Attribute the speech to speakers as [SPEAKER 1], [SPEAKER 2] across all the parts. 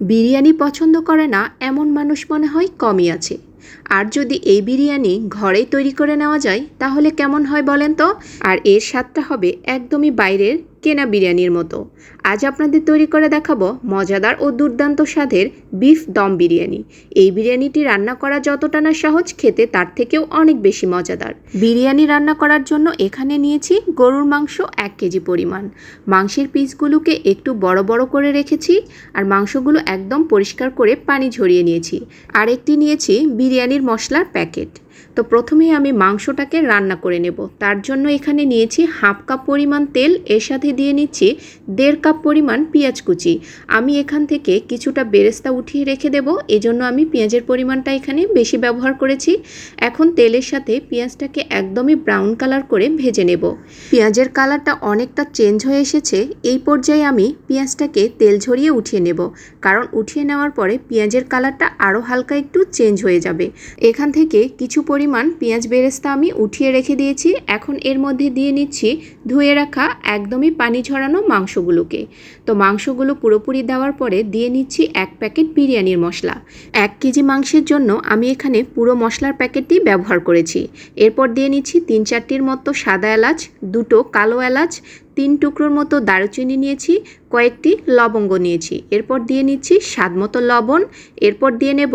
[SPEAKER 1] বিরিয়ানি পছন্দ করে না এমন মানুষ মনে হয় কমই আছে। আর যদি এই বিরিয়ানি ঘরেই তৈরি করে নেওয়া যায়, তাহলে কেমন হয় বলেন তো? আর এর স্বাদটা হবে একদমই বাইরের কেনা বিরিয়ানির মতো। আজ আপনাদের তৈরি করে দেখাবো মজাদার ও দুর্দান্ত স্বাদের বিফ দম বিরিয়ানি। এই বিরিয়ানিটি রান্না করা যতটা না সহজ, খেতে তার থেকেও অনেক বেশি মজাদার। বিরিয়ানি রান্না করার জন্য এখানে নিয়েছি গরুর মাংস এক কেজি পরিমাণ। মাংসের পিসগুলোকে একটু বড় বড় করে রেখেছি আর মাংসগুলো একদম পরিষ্কার করে পানি ঝরিয়ে নিয়েছি। আর একটি নিয়েছি বিরিয়ানির মশলার প্যাকেট। তো প্রথমেই আমি মাংসটাকে রান্না করে নেব। তার জন্য এখানে নিয়েছি হাফ কাপ পরিমাণ তেল, এর সাথে দিয়ে নিচ্ছি দেড় কাপ পরিমাণ পেঁয়াজ কুচি। আমি এখান থেকে কিছুটা বেরেস্তা উঠিয়ে রেখে দেব, এজন্য আমি পেঁয়াজের পরিমাণটা এখানে বেশি ব্যবহার করেছি। এখন তেলের সাথে পেঁয়াজটাকে একদমই ব্রাউন কালার করে ভেজে নেব। পেঁয়াজের কালারটা অনেকটা চেঞ্জ হয়ে এসেছে, এই পর্যায়ে আমি পেঁয়াজটাকে তেল ঝরিয়ে উঠিয়ে নেব, কারণ উঠিয়ে নেওয়ার পরে পেঁয়াজের কালারটা আরও হালকা একটু চেঞ্জ হয়ে যাবে। এখান থেকে কিছু পরিমাণ পেঁয়াজ বেরেস্তা আমি উঠিয়ে রেখে দিয়েছি। এখন এর মধ্যে দিয়ে নিচ্ছি ধুয়ে রাখা একদমই পানি ঝরানো মাংসগুলোকে। তো মাংসগুলো পুরোপুরি দেওয়ার পরে দিয়ে নিচ্ছি এক প্যাকেট বিরিয়ানির মশলা। এক কেজি মাংসের জন্য আমি এখানে পুরো মশলার প্যাকেটটি ব্যবহার করেছি। এরপর দিয়ে নিচ্ছি তিন চারটির মতো সাদা এলাচ, দুটো কালো এলাচ, তিন টুকরোর মতো দারুচিনি নিয়েছি কয়েকটি লবঙ্গ নিয়েছি। এরপর দিয়ে নিচ্ছি স্বাদ মতো লবণ। এরপর দিয়ে নেব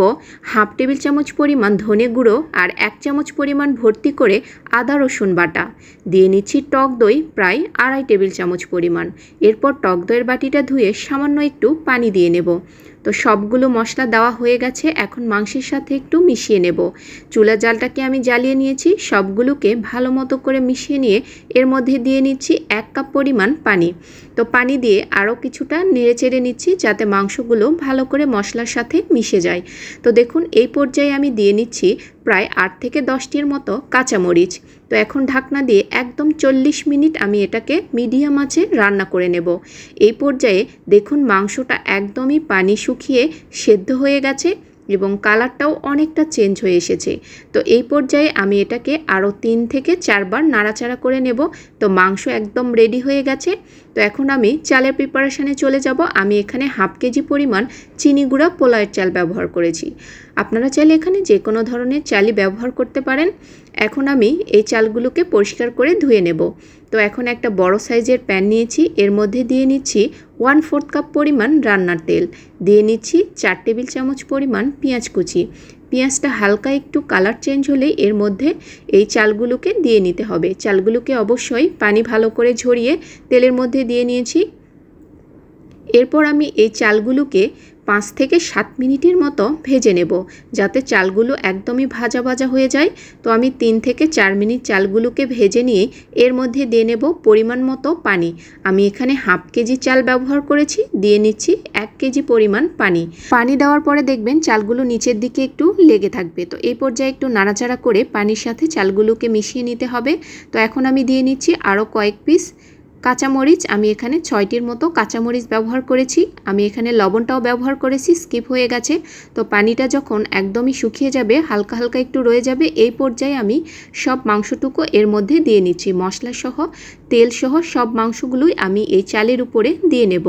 [SPEAKER 1] হাফ টেবিল চামচ পরিমাণ ধনে গুঁড়ো আর এক চামচ পরিমাণ ভর্তি করে আদা রসুন বাটা। দিয়ে নিচ্ছি টক দই, প্রায় আড়াই টেবিল চামচ পরিমাণ। এরপর টক দইয়ের বাটিটা ধুয়ে সামান্য একটু পানি দিয়ে নেব। তো সবগুলো মশলা দেওয়া হয়ে গেছে, এখন মাংসের সাথে একটু মিশিয়ে নেব। চুলা জালটাকে আমি জ্বালিয়ে নিয়েছি, সবগুলোকে ভালো মতো করে মিশিয়ে নিয়ে এর মধ্যে দিয়ে নিচ্ছি এক কাপ পরিমাণ পানি। তো পানি দিয়ে আরও কিছুটা নেড়ে চেড়ে নিচ্ছি যাতে মাংসগুলো ভালো করে মশলার সাথে মিশে যায়। তো দেখুন, এই পর্যায়ে আমি দিয়ে নিচ্ছি প্রায় আট থেকে দশটির মতো কাঁচামরিচ। তো এখন ঢাকনা দিয়ে একদম চল্লিশ মিনিট আমি এটাকে মিডিয়াম আঁচে রান্না করে নেব। এই পর্যায়ে দেখুন মাংসটা একদমই পানি শুকিয়ে সেদ্ধ হয়ে গেছে। এবং কালারটাও অনেকটা চেঞ্জ হয়ে এসেছে। তো এই পর্যায়ে আমি এটাকে আরও তিন থেকে চারবার নাড়াচাড়া করে নেব। তো মাংস একদম রেডি হয়ে গেছে। তো এখন আমি চালের প্রিপারেশানে চলে যাব। আমি এখানে হাফ কেজি পরিমাণ চিনি গুঁড়া পোলায়ের চাল ব্যবহার করেছি। আপনারা চাইলে এখানে যে কোনো ধরনের চালই ব্যবহার করতে পারেন। এখন আমি এই চালগুলোকে পরিষ্কার করে ধুয়ে নেব। তো এখন একটা বড় সাইজের প্যান নিয়েছি। এর মধ্যে দিয়ে নিচ্ছি ওয়ান ফোর্থ কাপ পরিমাণ রান্নার তেল। দিয়ে নিচ্ছি চার টেবিল চামচ পরিমাণ পেঁয়াজ কুচি। পেঁয়াজটা হালকা একটু কালার চেঞ্জ হলে এর মধ্যে এই চালগুলোকে দিয়ে নিতে হবে। চালগুলোকে অবশ্যই পানি ভালো করে ঝরিয়ে তেলের মধ্যে দিয়ে নিয়েছি এরপর আমি এই চালগুলোকে পাঁচ থেকে সাত মিনিটের মতো ভেজে নেব যাতে চালগুলো একদমই ভাজা ভাজা হয়ে যায়। তো আমি তিন থেকে চার মিনিট চালগুলোকে ভেজে নিয়ে এর মধ্যে দিয়ে নেব পরিমাণ মতো পানি। আমি এখানে হাফ কেজি চাল ব্যবহার করেছি, দিয়ে নিচ্ছি এক কেজি পরিমাণ পানি। পানি দেওয়ার পরে দেখবেন চালগুলো নিচের দিকে একটু লেগে থাকবে। তো এই পর্যায়ে একটু নাড়াচাড়া করে পানির সাথে চালগুলোকে মিশিয়ে নিতে হবে। তো এখন আমি দিয়ে নিচ্ছি আরও কয়েক পিস কাঁচামরিচ, আমি এখানে ছয়টির মতো কাঁচামরিচ ব্যবহার করেছি। আমি এখানে লবণটাও ব্যবহার করেছি, স্কিপ হয়ে গেছে। তো পানিটা যখন একদমই শুকিয়ে যাবে, হালকা হালকা একটু রয়ে যাবে, এই পর্যায়ে আমি সব মাংসটুকু এর মধ্যে দিয়ে নিচ্ছি। মশলাসহ, তেলসহ তেল সহ সব মাংসগুলোই আমি এই চালের উপরে দিয়ে নেব।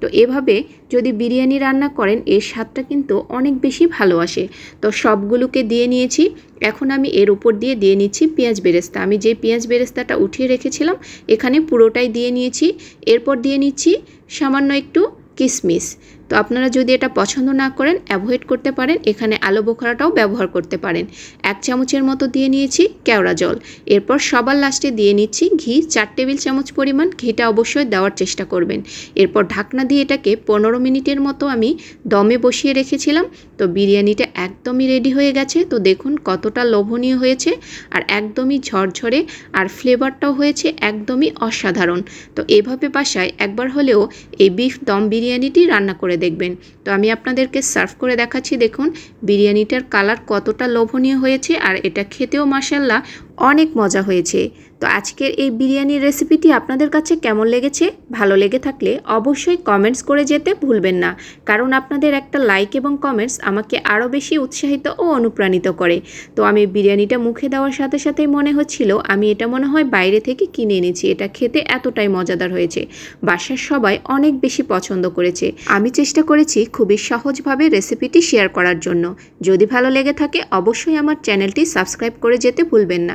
[SPEAKER 1] তো এভাবে যদি বিরিয়ানি রান্না করেন, এর স্বাদটা কিন্তু অনেক বেশি ভালো আসে। তো সবগুলোকে দিয়ে নিয়েছি। এখন আমি এর উপর দিয়ে দিয়ে নিচ্ছি পেঁয়াজ বেরেস্তা। আমি যে পেঁয়াজ বেরেস্তাটা উঠিয়ে রেখেছিলাম, এখানে পুরোটাই দিয়ে নিয়েছি। এরপর দিয়ে নিচ্ছি সামান্য একটু কিশমিশ তো আপনারা যদি এটা পছন্দ না করেন অ্যাভয়েড করতে পারেন। এখানে আলু বোখরাটাও ব্যবহার করতে পারেন। এক চামচের মতো দিয়ে নিয়েছি কেওড়া জল। এরপর সবার লাস্টে দিয়ে নিচ্ছি ঘি। চার টেবিল চামচ পরিমাণ ঘিটা অবশ্যই দেওয়ার চেষ্টা করবেন। এরপর ঢাকনা দিয়ে এটাকে পনেরো মিনিটের মতো আমি দমে বসিয়ে রেখেছিলাম। তো বিরিয়ানিটা একদমই রেডি হয়ে গেছে। তো দেখুন কতটা লোভনীয় হয়েছে আর একদমই ঝরঝরে আর ফ্লেভারটাও হয়েছে একদমই অসাধারণ। তো এভাবে বাসায় একবার হলেও এই বিফ দম বিরিয়ানিটি রান্না করে দেখবেন। তো আমি আপনাদেরকে সার্ভ করে দেখাচ্ছি, দেখুন, বিরিয়ানিটার কালার কতটা লোভনীয় হয়েছে আর এটা খেতেও মাসাল্লাহ অনেক মজা হয়েছে। তো আজকের এই বিরিয়ানির রেসিপিটি আপনাদের কাছে কেমন লেগেছে, ভালো লেগে থাকলে অবশ্যই কমেন্টস করে যেতে ভুলবেন না। কারণ আপনাদের একটা লাইক এবং কমেন্টস আমাকে আরও বেশি উৎসাহিত ও অনুপ্রাণিত করে। তো আমি বিরিয়ানিটা মুখে দেওয়ার সাথে সাথেই মনে হচ্ছিল, আমি এটা মনে হয় বাইরে থেকে কিনে এনেছি, এটা খেতে এতটাই মজাদার হয়েছে। বাসার সবাই অনেক বেশি পছন্দ করেছে। আমি চেষ্টা করেছি খুবই সহজভাবে রেসিপিটি শেয়ার করার জন্য। যদি ভালো লেগে থাকে, অবশ্যই আমার চ্যানেলটি সাবস্ক্রাইব করে যেতে ভুলবেন না।